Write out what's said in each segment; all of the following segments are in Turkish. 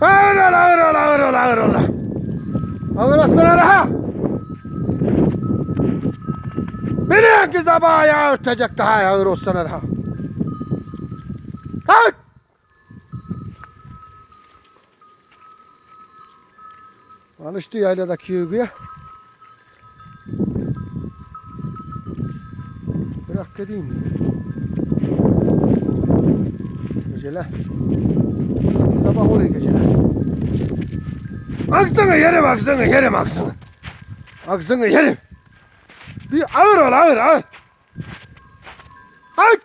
Ağır ol, ağır ol, ağır ol, ağır ol. Ağır olsana ha. Biliyorsun ki sabah örtecek daha ağır olsana daha. Hay! Alıştı yayladaki yürüye. Bırak gideyim. Geceler. Sabah oluyor geceler. Aksana yerim aksana yerim aksana. Aksana yerim. Bir ağır ol ağır ağır. Ay!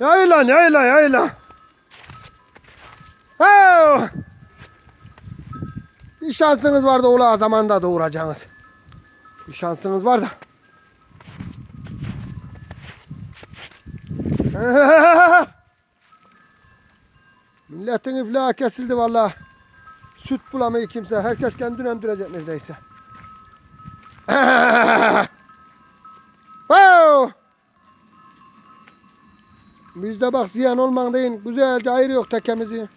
Yayla yayla yayla. Oh! Bir şansınız var da ula zamanda doğuracaksınız. Bir şansınız var da. Milletin iflahı kesildi vallahi. Süt bulamıyor kimse. Herkes kendini emdirecek neredeyse. wow! Bizde bak ziyan olman değil. Güzelce ayırıyor tekemizi.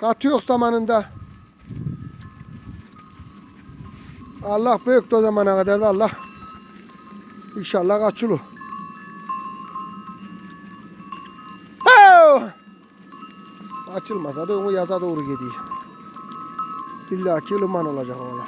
Katıyor zamanında. Allah büyük o zamana kadar da Allah inşallah kaçılır. Wow! Açılmasa da onu yaza doğru gidiyor. İlla ki ılıman olacak oğlan.